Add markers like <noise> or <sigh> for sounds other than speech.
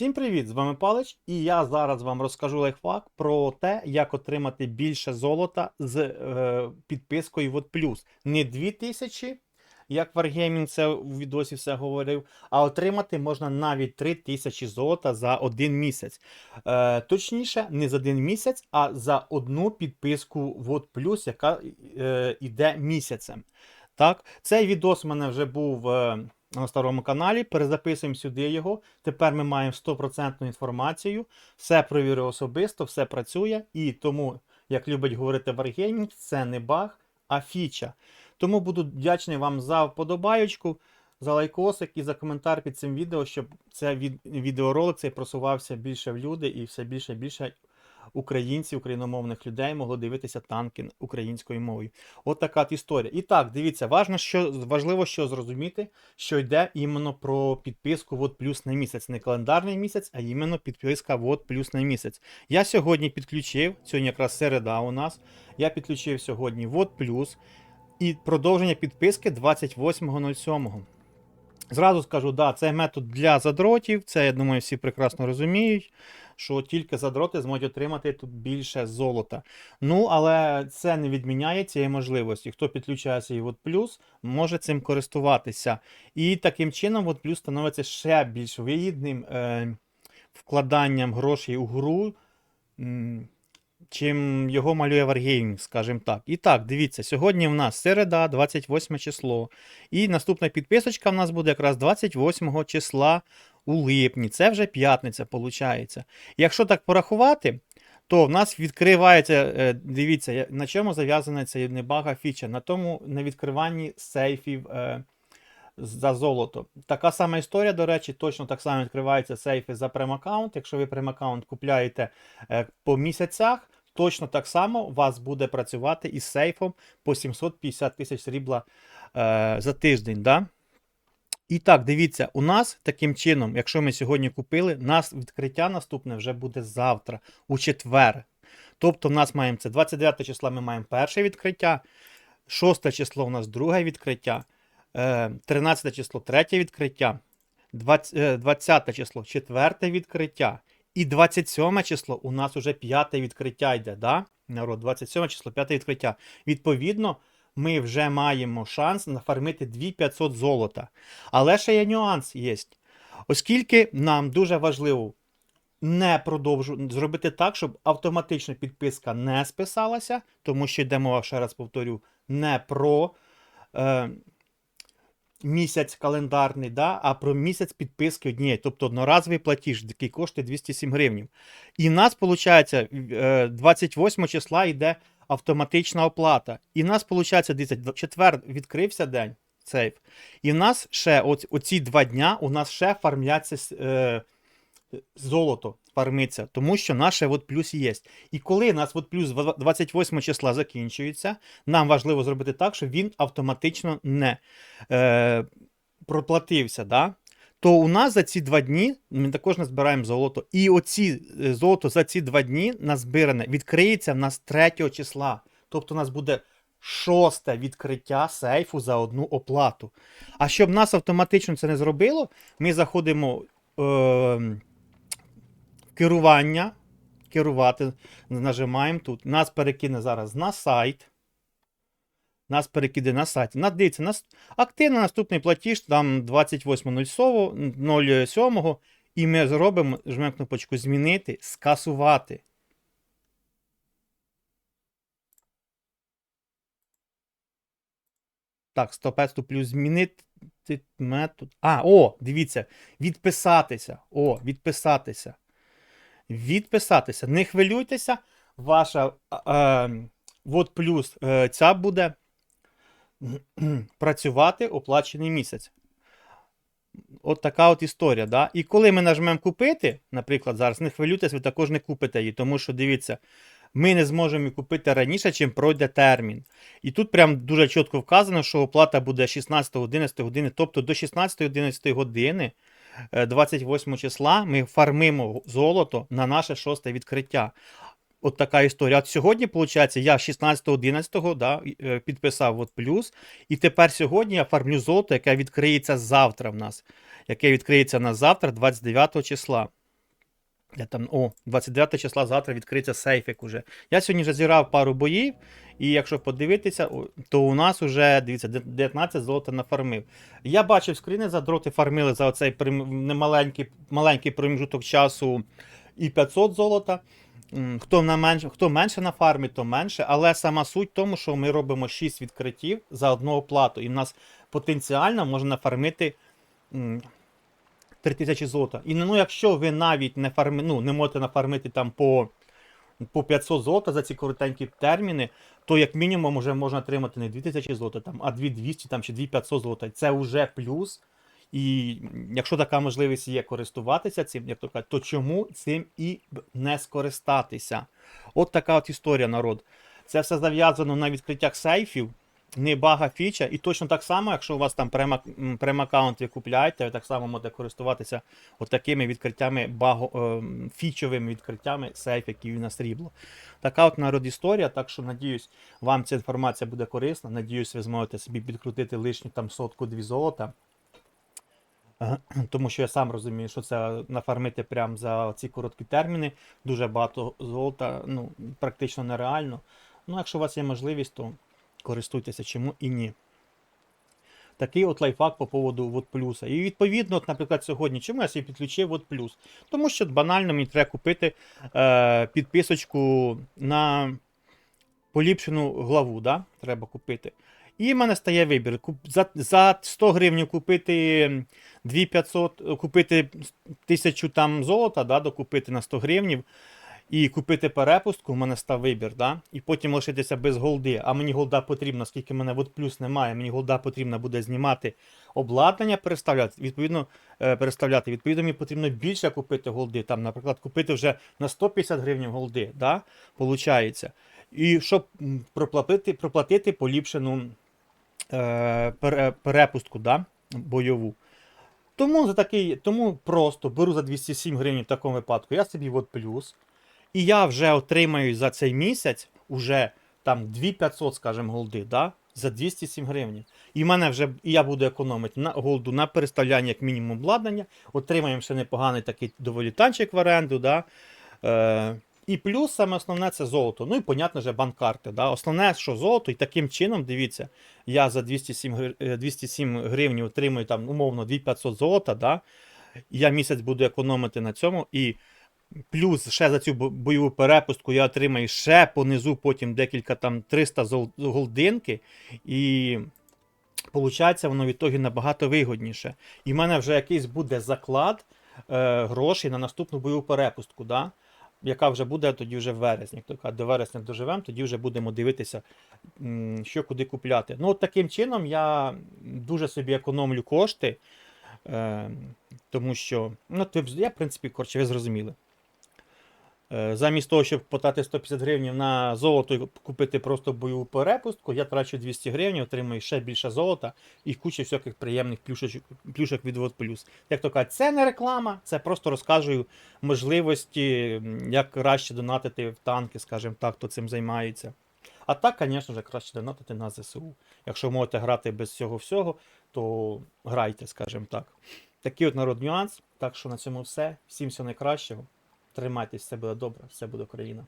Всім привіт! З вами Палич, і я зараз вам розкажу лайфхак про те, як отримати більше золота з е, підпискою Вот Плюс. Не 2000, як Wargaming це у відосі все говорив, а отримати можна навіть 3000 золота за один місяць. Е, точніше, не за один місяць, а за одну підписку Вот Плюс, яка е, йде місяцем. Так, цей відос у мене вже був. Е, на старому каналі, перезаписуємо сюди його. Тепер ми маємо 100% інформацію. Все провірив особисто, все працює. І тому, як любить говорити Wargaming, це не баг, а фіча. Тому буду вдячний вам за вподобаючку, за лайкосик і за коментар під цим відео, щоб цей від... відеоролик цей просувався більше в люди і все більше і більше українців, україномовних людей могло дивитися танки українською мовою. От така от історія. І так, дивіться, важно, що, важливо що зрозуміти, що йде іменно про підписку Вот плюс на місяць. Не календарний місяць, а іменно підписка Вот плюс на місяць. Я сьогодні підключив, сьогодні якраз середа у нас. Я підключив сьогодні Вот плюс і продовження підписки 28.07. Зразу скажу, да, це метод для задротів. Це, я думаю, всі прекрасно розуміють, що тільки задроти зможуть отримати тут більше золота. Ну, але це не відміняє цієї можливості. Хто підключається і плюс, може цим користуватися. І таким чином, плюс становиться ще більш вигідним е, вкладанням грошей у гру. Чим його малює Wargaming, скажімо так. І так, дивіться, сьогодні в нас середа, 28 число. І наступна підписочка в нас буде якраз 28 числа у липні. Це вже п'ятниця, виходить. Якщо так порахувати, то в нас відкривається, е, дивіться, на чому зав'язана ця небага фіча, на тому на відкриванні сейфів е, за золото. Така сама історія, до речі, точно так само відкриваються сейфи за прем-аккаунт. Якщо ви прем-аккаунт купляєте е, по місяцях, точно так само у вас буде працювати із сейфом по 750 тисяч срібла за тиждень. Да? І так, дивіться, у нас таким чином, якщо ми сьогодні купили, нас відкриття наступне вже буде завтра, у четвер. Тобто, в нас маємо це 29 числа ми маємо перше відкриття, 6 число у нас друге відкриття, е, 13 число третє відкриття, 20, е, 20 число четверте відкриття. І 27 число у нас уже п'яте відкриття йде, да? Народ, 27 число, п'яте відкриття. Відповідно, ми вже маємо шанс нафармити 2500 золота. Але ще є нюанс є. Оскільки нам дуже важливо не продовжу зробити так, щоб автоматично підписка не списалася, тому що йде мова, ще раз повторю, не про е, місяць календарний, да, а про місяць підписки однієї, тобто одноразовий платіж, який коштує 207 гривень. І в нас, виходить, е, 28 числа йде автоматична оплата. І в нас, виходить, дивіться, четвер відкрився день сейф. І в нас ще оці, оці два дня у нас ще фармляться е, золото фармиться, тому що наше от плюс є. І коли у нас от плюс 28 числа закінчується, нам важливо зробити так, щоб він автоматично не е, проплатився. Да? То у нас за ці два дні ми також назбираємо золото. І оці е, золото за ці два дні назбиране відкриється в нас 3 числа. Тобто у нас буде шосте відкриття сейфу за одну оплату. А щоб нас автоматично це не зробило, ми заходимо е, в керування. Керувати, нажимаємо тут. Нас перекине зараз на сайт. Нас перекиде на сайт. На, дивіться, нас активно наступний платіж там 28.07. І ми зробимо, жмемо кнопочку Змінити, скасувати. Так, стопець тут плюс змінити метод. А, о, дивіться, відписатися. О, відписатися. Відписатися. Не хвилюйтеся, ваша е, вот плюс е, ця буде <clears throat> працювати оплачений місяць. От така от історія. Да? І коли ми нажмемо купити, наприклад, зараз не хвилюйтесь, ви також не купите її, тому що дивіться, ми не зможемо її купити раніше, чим пройде термін. І тут прям дуже чітко вказано, що оплата буде 16-11 години, тобто до 16-11 години е, 28 числа ми фармимо золото на наше шосте відкриття. От така історія. От сьогодні, виходить, я 16-11 да, е, підписав от плюс. І тепер сьогодні я фармлю золото, яке відкриється завтра в нас. Яке відкриється на завтра, 29 числа. Я там, о, 29 числа завтра відкриється сейфик уже. Я сьогодні вже зіграв пару боїв, і якщо подивитися, то у нас вже, дивіться, 19 золота нафармив. Я бачив скріни за дроти фармили за оцей немаленький маленький проміжуток часу і 500 золота. Хто, на менш, хто менше на фармі, то менше. Але сама суть в тому, що ми робимо 6 відкриттів за одну оплату. І в нас потенціально можна нафармити м, 3000 золота. І ну, якщо ви навіть не фарми, ну, не можете нафармити там по, по 500 золота за ці коротенькі терміни, то як мінімум вже можна отримати не 2000 золота, там, а 2200 там, чи 2500 золота. Це вже плюс. І якщо така можливість є користуватися цим, як то кажуть, то чому цим і не скористатися? От така от історія, народ. Це все зав'язано на відкриттях сейфів, не бага фіча. І точно так само, якщо у вас там прем- прем-аккаунт ви купляєте, ви так само можете користуватися от такими відкриттями, баго, ем, фічовими відкриттями сейф, які на срібло. Така от народ історія. Так що надіюсь, вам ця інформація буде корисна. Надіюсь, ви зможете собі підкрутити лишню там сотку-дві золота. <clears throat> Тому що я сам розумію, що це нафармити прямо за ці короткі терміни. Дуже багато золота, ну, практично нереально. Ну, якщо у вас є можливість, то користуйтеся чому і ні. Такий от лайфхак по поводу плюса. І відповідно, от, наприклад, сьогодні, чому я собі підключив плюс? Тому що банально мені треба купити е, підписочку на поліпшену главу, да? треба купити. І в мене стає вибір. За, за 100 гривень купити 2500, купити 1000 там золота, да, докупити на 100 гривнів. І купити перепустку, в мене став вибір, да? і потім лишитися без голди. А мені голда потрібна, оскільки мене от плюс немає, мені голда потрібна буде знімати обладнання, переставляти. Відповідно, е, переставляти. Відповідно, мені потрібно більше купити голди. Там, наприклад, купити вже на 150 гривень голди, да? Получається. І щоб проплатити, проплатити поліпшену е, перепустку да? бойову. Тому за такий, тому просто беру за 207 гривень в такому випадку. Я собі от плюс. І я вже отримаю за цей місяць уже там 2500, скажімо, голди, да? за 207 гривень. І в мене вже і я буду економити на голду на переставляння як мінімум обладнання. Отримаємо ще непоганий такий доволі танчик в оренду. Да? Е, і плюс саме основне це золото. Ну і, понятно, вже банкарти. Да? Основне, що золото, і таким чином, дивіться, я за 207, е, 207 гривень отримую там умовно 2500 золота. Да? Я місяць буду економити на цьому. І плюс ще за цю бойову перепустку я отримаю ще понизу потім декілька там 300 зол- голдинки. І Получається, воно в ітогі набагато вигідніше. І в мене вже якийсь буде заклад е, грошей на наступну бойову перепустку, да? Яка вже буде тоді вже в вересні. Як до вересня доживемо, тоді вже будемо дивитися, що куди купляти. Ну, от таким чином я дуже собі економлю кошти, е, тому що, ну, я, в принципі, коротше, ви зрозуміли. Е, Замість того, щоб потати 150 гривень на золото і купити просто бойову перепустку, я трачу 200 гривень, отримую ще більше золота і кучу всяких приємних плюшечок, плюшок від Вот Плюс. Як то кажуть, це не реклама, це просто розказую можливості, як краще донатити в танки, скажімо так, хто цим займається. А так, звісно ж, краще донатити на ЗСУ. Якщо можете грати без цього всього, то грайте, скажімо так. Такий от народ нюанс. Так що на цьому все. Всім всього найкращого. Тримайтесь, все буде добре, все буде Україна.